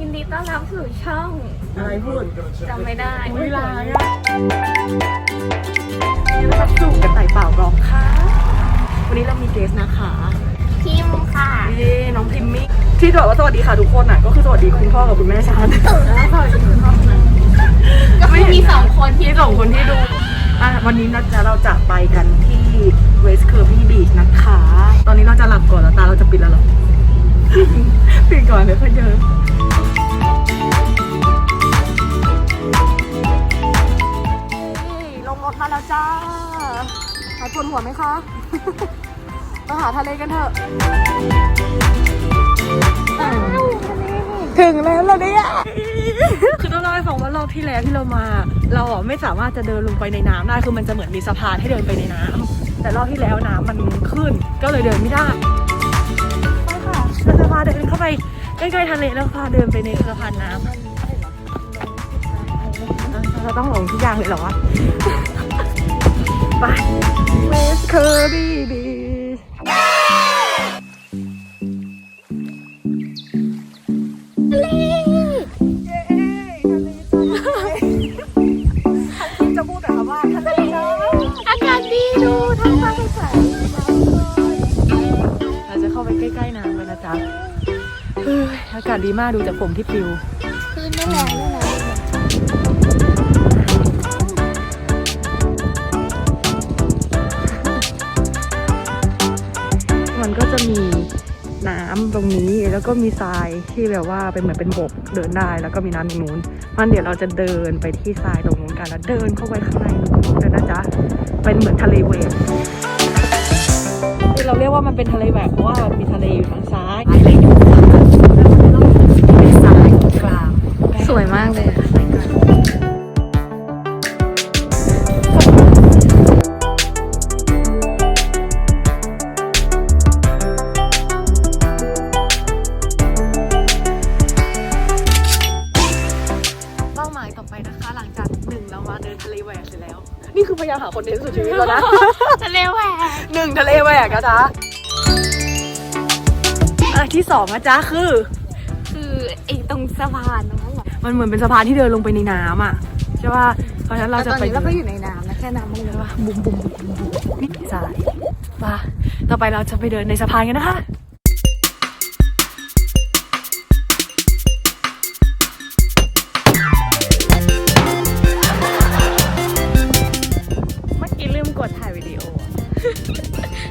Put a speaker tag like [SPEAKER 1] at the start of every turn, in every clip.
[SPEAKER 1] ยินดีต้อนรับสู่ช่อง
[SPEAKER 2] อะไรพูด
[SPEAKER 1] จำไม่ได้
[SPEAKER 2] เวลาอะนี่นะครับสู่กระต่ายเปล่าบล็อกค่ะ วันนี้เรามีเกสนะคะ
[SPEAKER 1] พิมพ์ค่ะ
[SPEAKER 2] นี่น้องพิมมี่ที่บอกว่าสวัสดีค่ะทุกคนอะก็คือสวัสดีคุณพ่อกับคุณแม่ฉัน
[SPEAKER 1] ก็คือมีสองคนที่
[SPEAKER 2] ที่สองคนที่ดูอะวันนี้นะจ๊ะเราจะไปกันที่เวสเคอร์บี้บีชนะคะ ตอนนี้เราจะหลับก่อนแล้วตาเราจะปิดแล้วเหรอ ปิดก่อนเดี๋ยวค่อยเจอลงรถมาแล้วจ้า หายปวดหัวไหมคะมาหาทะเลกันเถอะ ถึงแล้วเราเนี่ยคือต้องเล่าให้ฟังว่ารอบที่แล้วที่เรามา เราอะไม่สามารถจะเดินลงไปในน้ำได้คือมันจะเหมือนมีสะพานให้เดินไปในน้ำแต่รอบที่แล้วน้ำมันขึ้นก็เลยเดินไม่ได้ ใกล้ๆทะเลแล้วพาเดินไปในสะพานน้ำเราต้องหลงทุกอย่างเลยเหรอวะ ไปเวสเคอร์บี้บี ดีมากดูจากผมที่ปลิว
[SPEAKER 1] คือไม่แรงไม่แรง
[SPEAKER 2] มันก็จะมีน้ำตรงนี้แล้วก็มีทรายที่แบบว่าเป็นเหมือนเป็นบกเดินได้แล้วก็มีน้ำตรงนู้นมันเดี๋ยวเราจะเดินไปที่ทรายตรงนู้นกันแล้วเดินเข้าไปข้างในเลยนะจ๊ะเป็นเหมือนทะเลเวฟที่เราเรียกว่ามันเป็นทะเลแหวกเพราะว่ามันมีทะเลอยู่ทางซ้ายทางเป็นทรายกลาง
[SPEAKER 1] สวยมากเลย
[SPEAKER 2] เป้าหมายต่อไปนะคะหลังจากหนึ่งเรามาเดินทะเลแหวกเสร็จแล้วนี่คือพยายามหาคอนเทนต์สุดชีวิตแล้วนะ
[SPEAKER 1] ทะเลแหวก
[SPEAKER 2] หนึ่งทะเลแหวกนะจ๊ะอันที่สองนะจ๊ะคือ
[SPEAKER 1] คือไอ้ตรงสะพานตรงนั้นแหละ
[SPEAKER 2] มันเหมือนเป็นสะพานที่เดินลงไปในน้ำอะใช่ป่ะเพราะฉะนั้นเราจะ
[SPEAKER 1] ตอน
[SPEAKER 2] ไป
[SPEAKER 1] นี้เราก็อยู่ในน้ำนะแค่น้ำมันเลย
[SPEAKER 2] ว่าบุ้มบุ้มบุ้มบุ้มบุ้มนี่สายมาต่อไปเราจะไปเดินในสะพานกันนะคะ
[SPEAKER 1] เมื่อกี้ลืมกดถ่ายวิดีโอ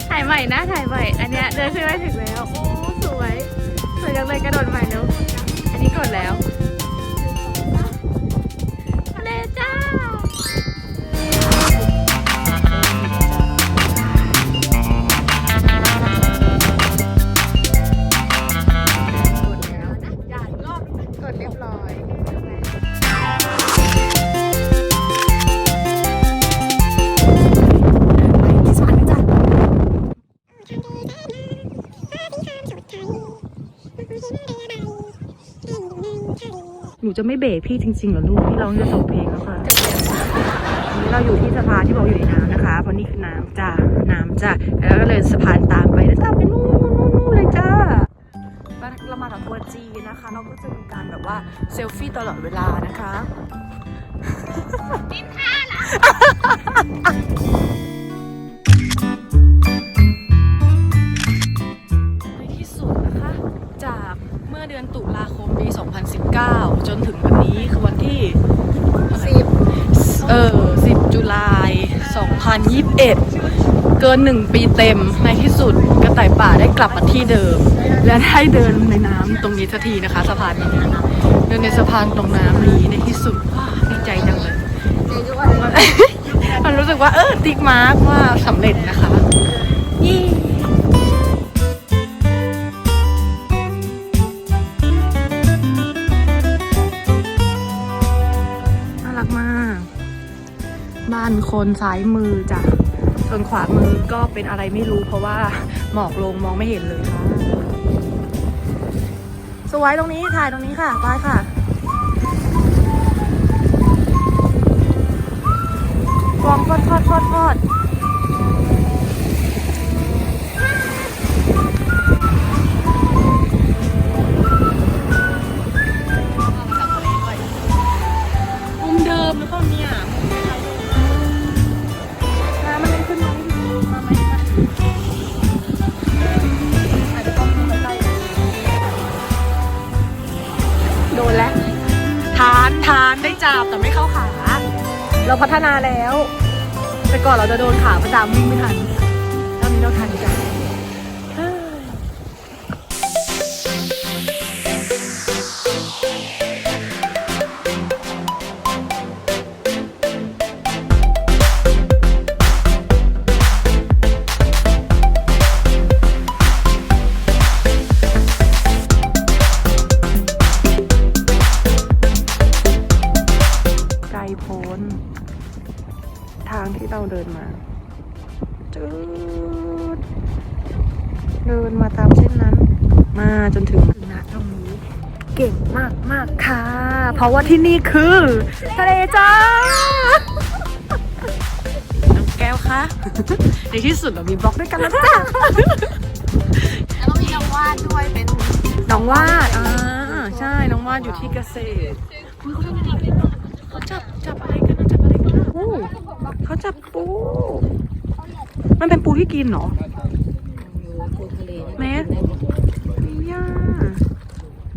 [SPEAKER 1] ถ่ายใหม่นะถ่ายใหม่อันเนี้ยเดินขึ้นไปถึงแล้ว โอ้ สวย สวยจังเลยกระโดดใหม่เนอะอันนี้กดแล้ว จะ
[SPEAKER 2] ไม่เบรกพี่จริงๆเหรอลูกพี่ร้องจะจบเพลงแล้วค่ะวันนี้เราอยู่ที่สะพานที่บอกอยู่ในน้ำนะคะเพราะนี่คือน้ำจ้าน้ำจ้าแล้วก็เลยสะพานตามไปแล้วตามไปนู่นนู่นนู่นเลยจ้าเรามาจากทัวร์จีนะคะ เราก็จะมีการแบบว่าเซลฟี่ตลอดเวลานะคะใน ปี 2019 จนถึงวันนี้คือวันที่10เออ10จุลาย 2021 เกิน1ปีเต็มในที่สุดกระต่ายป่าได้กลับมาที่เดิม และได้เดินในน้ำตรงนี้สักทีนะคะสะพานนี้เดินในสะพานตรงน้ำนี้ในที่สุดว้าดีใจจังเลยมันรู้สึกว่าเออติ๊กมาร์กว่าสำเร็จนะคะยี่านคนซ้ายมือจ้ะส่วนขวามือก็เป็นอะไรไม่รู้ เพราะว่าหมอกลงมองไม่เห็นเลยค่ะสวยตรงนี้ถ่ายตรงนี้ค่ะไปค่ะฟองทอดทอดทอดทอด ฒนาแล้ว แต่ก่อนเราจะโดนขาประจำวิ่งไม่ทันตอนนี้เราทันจ้ะ เดินมาตามเส้นนั้น มาจนถึงณตรงนี้ เก่งมากมากๆค่ะ เพราะว่าที่นี่คือทะเลจ้าน้องแก้วคะในที่สุดเรามีบล็อกด้วยกันแล้วจ้า
[SPEAKER 1] แล้วก็มีน้องวาดด้วยเป็น
[SPEAKER 2] น้องวาดอ่าใช่น้องวาดอยู่ที่เกษตรอุ๊ยเขาทำอะไรกันอะเขาจับจับอะไรกันนะจับอะไรกันนะปูเขาจับปูมันเป็นปูที่กินเหรอ
[SPEAKER 1] ปู ทะเล
[SPEAKER 2] แม่ย่า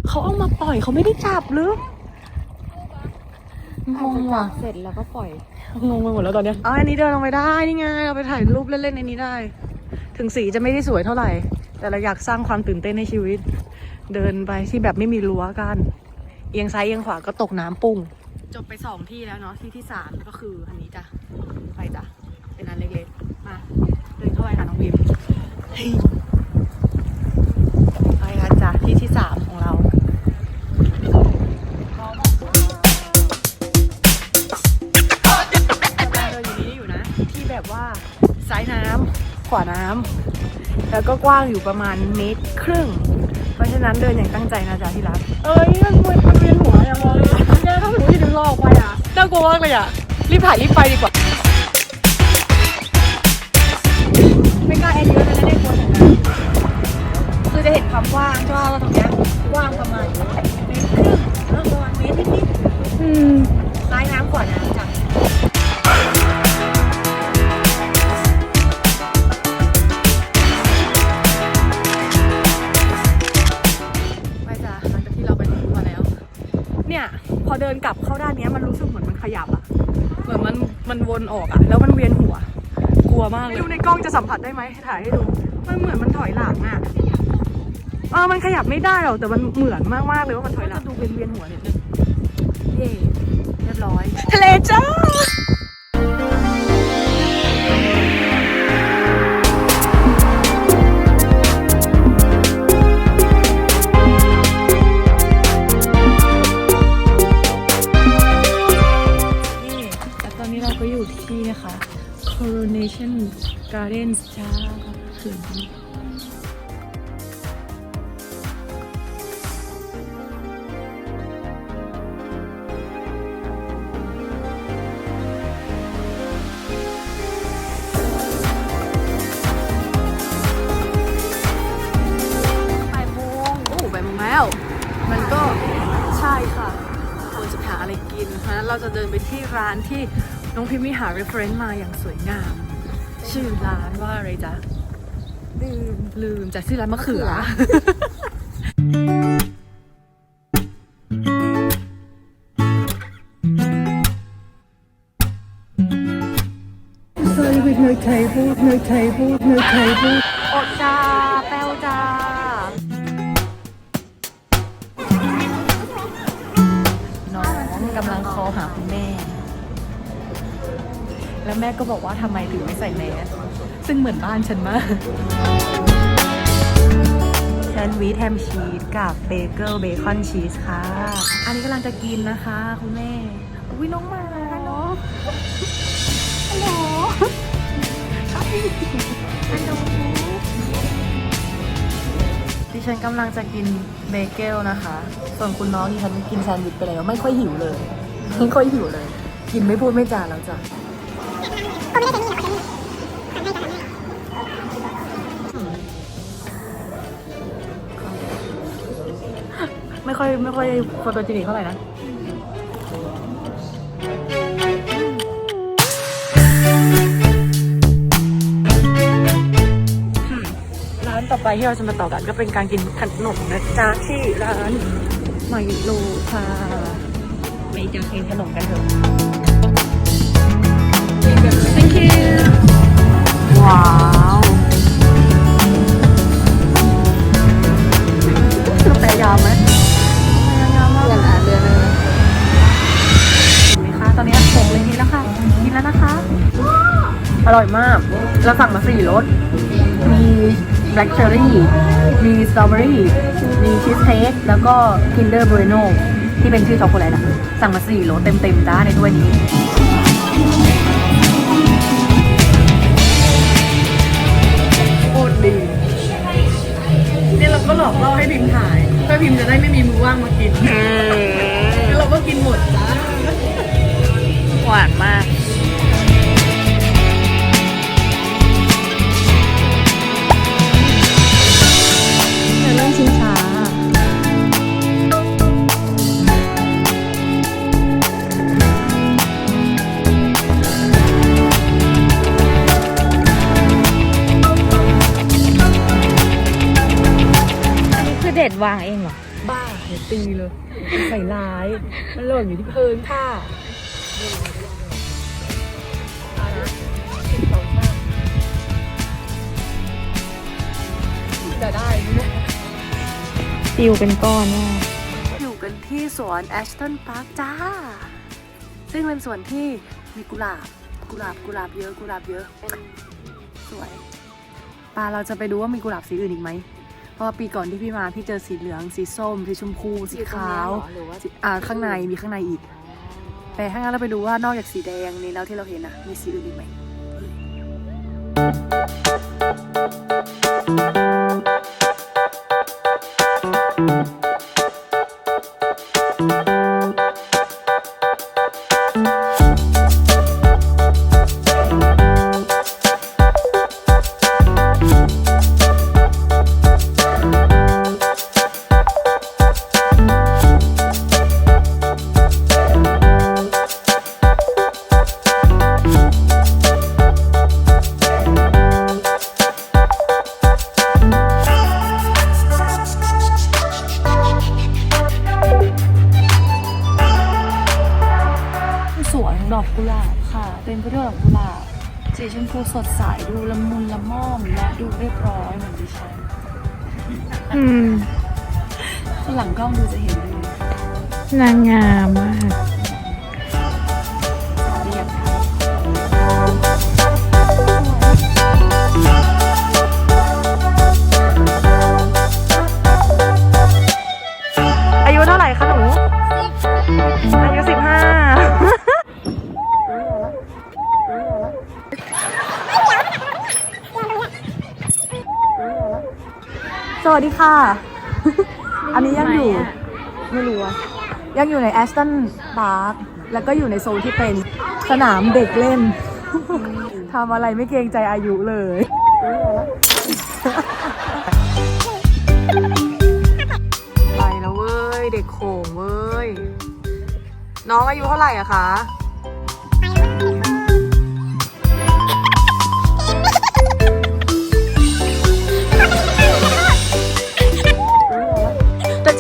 [SPEAKER 2] เขาเอามาปล่อยเขาไม่ได้จับหรืองงว่ะ
[SPEAKER 1] เสร็จแล้วก็ปล่อย
[SPEAKER 2] งงไปหมดแล้วตอนเนี้ยอ๋ออันนี้เดินลงไปได้นี่ไงเราไปถ่ายรูปเล่นๆในนี้ได้ ถึงสีจะไม่ได้สวยเท่าไหร่ แต่เราอยากสร้างความตื่นเต้นในชีวิต เดินไปที่แบบไม่มีรั้วกัน เอียงซ้ายเอียงขวาก็ตกน้ำปุ้งจบไปสองที่แล้วเนาะที่ที่สามก็คืออันนี้จ้ะไปจ้ะเป็นอันเล็กๆมาเดินเข้าไปหาน้องวิม จ้ะที่ที่สามของเราเราอยู่นี่อยู่นะ ที่แบบว่าซ้ายน้ำขวาน้ำแล้วก็กว้างอยู่ประมาณเมตรครึ่ง เพราะฉะนั้นเดินอย่างตั้งใจนะจ๊ะที่รักเอ้ยมันมันมันเวียนหัวอย่ามองเลยแกถ้าสมมติที่ดึงลอกไปอะน่ากลัวมากเลยอะรีบถ่ายรีบไปดีกว่าไม่กล้าแอดเยอะ ความกว้างใช่ป่ะตรงเนี้ยกว้างประมาณเมตรครึ่งเออประมาณเมตรนิดๆอืมซ้ายน้ำขวาน้ำจ้ะไปจ้ะหลังจากที่เราไปตรงมาแล้ว เนี่ยพอเดินกลับเข้าด้านเนี้ยมันรู้สึกเหมือนมันขยับอะเหมือนมันมันวนออกอะแล้วมันเวียนหัว กลัวมากเลยดูในกล้องจะสัมผัสได้ไหมถ่ายให้ดู มันเหมือนมันถอยหลังอะ เออมันขยับไม่ได้หรอกแต่มันเหมือนมากมากๆเลยว่ามันถอยหลังดูเวียนเวียนๆหัวนิดนึงเย่เรียบร้อย ทะเลจ้าะไรกินเพราะฉะนั้นเราจะเดินไปที่ร้านที่น้องพิมพ์มีหา reference มาอย่างสวยงาม ชื่อร้านว่าอะไรจ๊ะ ลืมลืมจากชื่อร้านมะเขือ
[SPEAKER 3] Sorry with no table, no table, no table.
[SPEAKER 2] กำลังคอหาคุณแม่ แล้วแม่ก็บอกว่าทำไมถึงไม่ใส่แมสซึ่งเหมือนบ้านฉันมากแซนด์วิชแฮมชีสกับเบเกิลเบคอนชีสค่ะ อันนี้กำลังจะกินนะคะ คุณแม่อุ้ยน้องมาฮัลโหลฮัลโหลฮัลโหลดิ ฉันกำลังจะกินเบเกลนะคะ ส่วนคุณน้องดิฉันกินแซนด์วิชไปแล้วไม่ค่อยหิวเลย ไม่ค่อยหิวเลย กินไม่พูดไม่จาแล้วจ้ะไม่ค่อยไม่ค่อยโฟโตจินิกเท่าไหร่นะ ไปที่เราจะมาต่อกันก็เป็นการกินขนมนะจ๊ะที่ร้านไมโลค่ะไปเจอกินขนมกันเถอะ Thank you ว้าวสแปรยาวไหมยาวมากเดือนอะ
[SPEAKER 1] เดืน
[SPEAKER 2] ไหมคะตอนนี้หกเลยนี้แล้คะกินแล้วนะคะ อร่อยมาก เราสั่งมาสี่รส แบล็คเชอร์รี่มีสตรอเบอรี่มีชีสเค้กแล้วก็ Kinder Bueno ที่เป็นชื่อช็อกโกแลตอะสั่งมาสี่รสเต็มๆจ้าในถ้วยนี้โคตรดีเนี่ยเราก็หลอกล่อให้พิมพ์ถ่ายเพื่อพิมพ์จะได้ไม่มีมือว่างมากิน
[SPEAKER 1] คือเด็ดวางเองเหรอ
[SPEAKER 2] บ้าเดี๋ยวตีเลยใส่ร้าย มันหล่นอยู่ที่พื้นค่ะจะได้ไหม
[SPEAKER 1] ติวเป็นก้อนมาก
[SPEAKER 2] อยู่กันที่สวนแอชตันพาร์คจ้า ซึ่งเป็นสวนที่มีกุหลาบ กุหลาบ กุหลาบเยอะ กุหลาบเยอะ สวยปาเราจะไปดูว่ามีกุหลาบสีอื่นอีกไหม เพราะว่าปีก่อนที่พี่มาพี่เจอสีเหลือง สีส้ม สีชมพู สีขาวสีอ่าข้างในมีข้างในอีก แต่ถ้างั้นเราไปดูว่านอกจากสีแดงนี้แล้วที่เราเห็นนะมีสีอื่นอีกไหม ดใสดูละมุนละม่อมและดูเรียบร้อยเหมือนดิฉัน
[SPEAKER 1] อืม
[SPEAKER 2] ข้างหลังกล้องดูจะเห็นเลย
[SPEAKER 1] นางงามมาก
[SPEAKER 2] ดีค่ะ อันนี้ยังอยู่ ไม่รู้อะยังอยู่ในแอสตันพาร์คแล้วก็อยู่ในโซนที่เป็นสนามเด็กเล่นทำอะไรไม่เกรงใจอายุเลยไปแล้วเว้ย เด็กโขงเว้ย น้องอายุเท่าไหร่อะคะ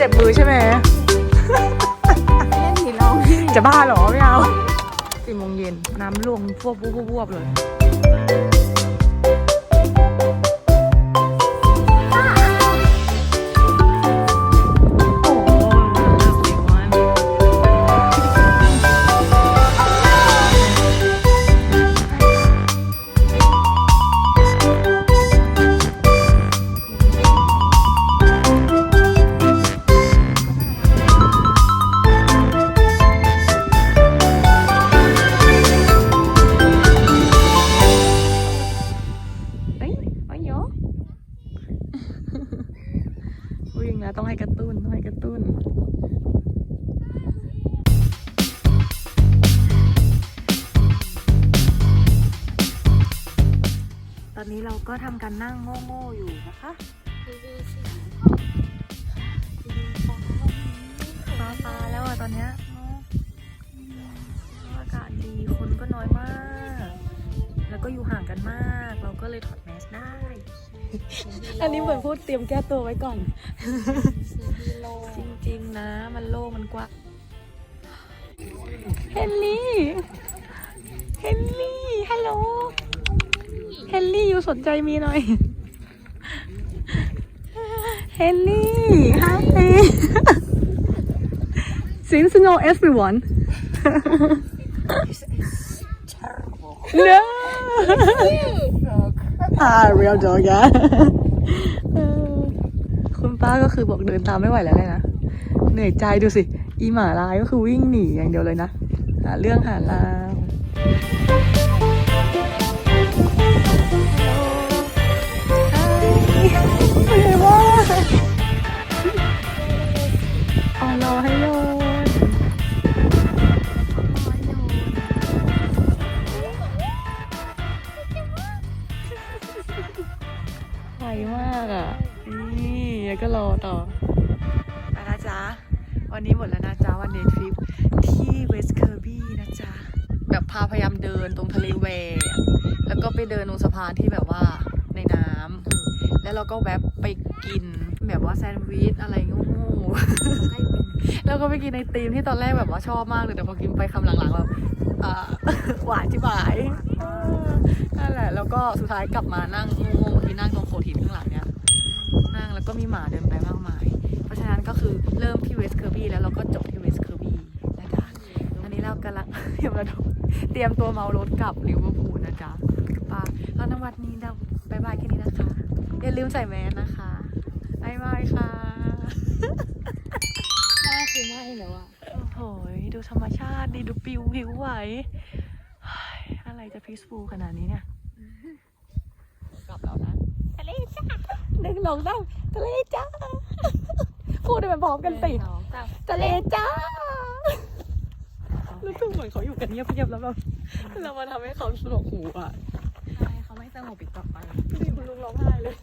[SPEAKER 2] จะเจ็บมือใช่ไหมจะบ้าเหรอไม่เอาสี่โมงเย็นน้ำลงพวบพวบพวบเลย ห้กระตุ้นต้องให้กระตุ้นตอนนี้เราก็ทำการนั่งโง่ๆอยู่นะคะฟ้าฟ้าแล้วอะตอนเนี้ยเนอะอืมอากาศดีคนก็น้อยมาก แล้วก็อยู่ห่างกันมาก เราก็เลยถอดแมสได้ อันนี้เหมือนพูดเตรียมแก้ตัวไว้ก่อน จริงๆนะ มันโล่งมันกว้างเฮนรี่ เฮนรี่ ฮัลโหล เฮนรี่อยู่สนใจมีหน่อย เฮนรี่ hi seems to know everyone no real dog yeah คุณป้าก็คือบอกเดินตามไม่ไหวแล้วเลยนะ เหนื่อยใจดูสิ อีหมาลายก็คือวิ่งหนีอย่างเดียวเลยนะ หาเรื่องหาราวานที่แบบว่าในน้ำแล้วเราก็แวบไปกินแบบว่าแซนด์วิชอะไรงูๆแล้วก็ไปกินไอติมที่ตอนแรกแบบว่าชอบมากเลยแต่พอกินไปคำหลังๆแบบอ่าหวานจิ๋วหายเออนั่นแหละ แล้วก็สุดท้ายกลับมานั่งงงๆที่นั่งตรงโขดหินข้างหลังเนี่ยนั่งแล้วก็มีหมาเดินไปมากมาย เพราะฉะนั้นก็คือเริ่มที่เวสต์เคอร์บี้แล้วเราก็จบที่เวสต์เคอร์บี้นะคะอันนี้เรากำลังเตรียมระดมเตรียมตัวเมารถกลับลิเวอร์พูลนะจ๊ะไป้า แล้วนวันนี้เราบายบายแค่นี้นะคะ อย่าลืมใส่แมสนะคะบายบายค่ะ
[SPEAKER 1] หน้าคือไหม้แล้วอะ
[SPEAKER 2] โอ้โหดูธรรมชาติดีดูปิวผิวไหวเฮ้ยอะไรจะพีซฟูลขนาดนี้เนี่ย กลับแล้วนะทะเลจ้าหนึ่งลงตั้งทะเลจ้า พูดให้มันพร้อมกันสิ
[SPEAKER 1] สองสาม
[SPEAKER 2] ทะเลจ้ารู้สึกเหมือนเขาอยู่กันเงียบๆแล้วแบบเรามาทำให้เขาสนุกหูอะ
[SPEAKER 1] ใช่เขาไม่ สงบอีกต่อไป
[SPEAKER 2] ดูดิคุณลุงร้องไห้เลย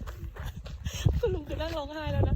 [SPEAKER 2] คุณลุงคือนั่งร้องไห้แล้วนะ